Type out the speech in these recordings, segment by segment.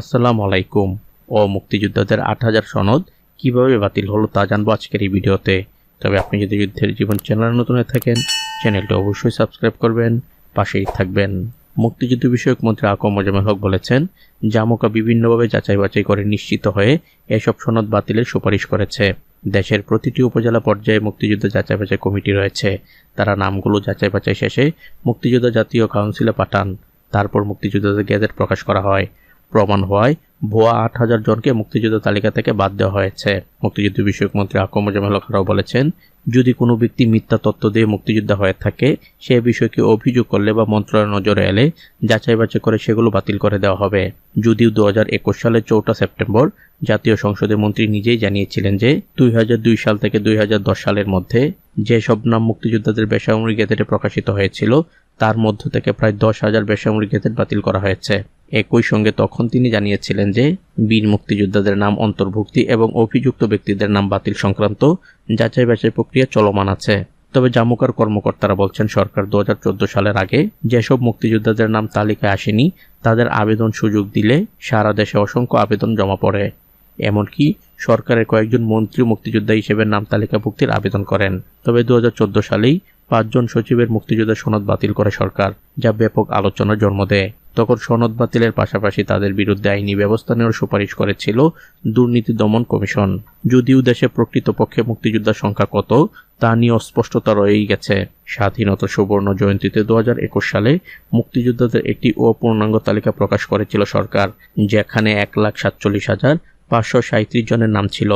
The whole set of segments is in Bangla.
আসসালামু আলাইকুম। ও মুক্তিযোদ্ধাদের আট হাজার সনদ কীভাবে বাতিল হলো তা জানব আজকের এই ভিডিওতে। তবে আপনি যদি যুদ্ধের জীবন চ্যানেল নতুন হয়ে থাকেন, চ্যানেলটি অবশ্যই সাবস্ক্রাইব করবেন, পাশেই থাকবেন। মুক্তিযুদ্ধ বিষয়ক মন্ত্রী আকম মোজামেল হক বলেছেন, জামুকা বিভিন্নভাবে যাচাই বাছাই করে নিশ্চিত হয়ে এসব সনদ বাতিলের সুপারিশ করেছে। দেশের প্রতিটি উপজেলা পর্যায়ে মুক্তিযুদ্ধ যাচাই বাছাই কমিটি রয়েছে। তারা নামগুলো যাচাই বাছাই শেষে মুক্তিযোদ্ধা জাতীয় কাউন্সিলে পাঠান। তারপর মুক্তিযোদ্ধাদের গেজেট প্রকাশ করা হয়। প্রমাণ হওয়ায় ভুয়া আট হাজার জনকে মুক্তিযুদ্ধ তালিকা থেকে বাদ দেওয়া হয়েছে। মুক্তিযুদ্ধ বিষয়ক মন্ত্রী আকম মোজামেল খারাও বলেছেন, যদি কোনো ব্যক্তি মিথ্যা তথ্য দিয়ে মুক্তিযোদ্ধা হয়ে থাকে, সে বিষয়কে অভিযোগ করলে বা মন্ত্রণালয়ের নজরে এলে যাচাই বাছাই করে সেগুলো বাতিল করে দেওয়া হবে। যদিও দু হাজার একুশ সালের চৌঠা সেপ্টেম্বর জাতীয় সংসদের মন্ত্রী নিজেই জানিয়েছিলেন যে দুই হাজার দুই সাল থেকে দুই হাজার দশ সালের মধ্যে যেসব নাম মুক্তিযোদ্ধাদের বেসামরিক গেজেটে প্রকাশিত হয়েছিল, তার মধ্য থেকে প্রায় দশ হাজার বেসামরিক গেজেট বাতিল করা হয়েছে। একই সঙ্গে তখন তিনি জানিয়েছিলেন যে, বীর মুক্তিযোদ্ধাদের নাম অন্তর্ভুক্তি এবং অভিযুক্ত ব্যক্তিদের নাম বাতিল সংক্রান্ত যাচাই বাছাই প্রক্রিয়া চলমান আছে। তবে জামুকার কর্মকর্তারা বলছেন, সরকার দু হাজার চোদ্দ সালের আগে যেসব মুক্তিযোদ্ধাদের নাম তালিকায় আসেনি, তাদের আবেদন সুযোগ দিলে সারা দেশে অসংখ্য আবেদন জমা পড়ে। এমনকি সরকারের কয়েকজন মন্ত্রী মুক্তিযোদ্ধা হিসেবে নাম তালিকাভুক্তির আবেদন করেন। তবে দু হাজার চোদ্দ সালেই পাঁচজন সচিবের মুক্তিযোদ্ধা সনদ বাতিল করে সরকার, যা ব্যাপক আলোচনার জন্ম দেয়। তখন সনদ বাতিলের পাশাপাশি তাদের বিরুদ্ধে আইনি ব্যবস্থা নেওয়ার সুপারিশ করেছিল দুর্নীতি দমন কমিশন। যদিও দেশে প্রকৃতপক্ষে মুক্তিযোদ্ধার সংখ্যা কত, তা নিয়ে অস্পষ্টতা রয়েই গেছে। স্বাধীনতা সুবর্ণ জয়ন্তীতে দু একুশ সালে মুক্তিযোদ্ধাদের একটি অপূর্ণাঙ্গ তালিকা প্রকাশ করেছিল সরকার, যেখানে এক লাখ সাতচল্লিশ হাজার পাঁচশো সাঁত্রিশ জনের নাম ছিল।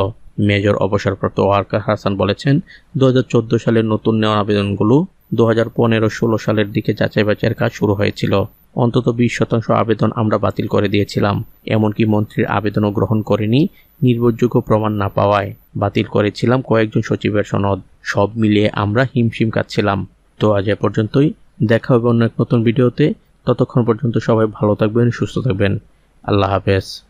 মেজর অবসরপ্রাপ্ত ওয়ার্কার হাসান বলেছেন দু সালের নতুন নেওয়া আবেদনগুলো দু হাজার পনেরো ষোলো সালের দিকে যাচাই বাছাইয়ের কাজ শুরু হয়েছিল। অন্তত বিশ শতাংশ আবেদন আমরা বাতিল করে দিয়েছিলাম। এমনকি মন্ত্রীর আবেদনও গ্রহণ করেনি, নির্ভরযোগ্য প্রমাণ না পাওয়ায় বাতিল করেছিলাম কয়েকজন সচিবের সনদ। সব মিলিয়ে আমরা হিমশিম কাটছিলাম তো আজ এ পর্যন্তই। দেখা হবে অন্য এক নতুন ভিডিওতে। ততক্ষণ পর্যন্ত সবাই ভালো থাকবেন, সুস্থ থাকবেন। আল্লাহ হাফেজ।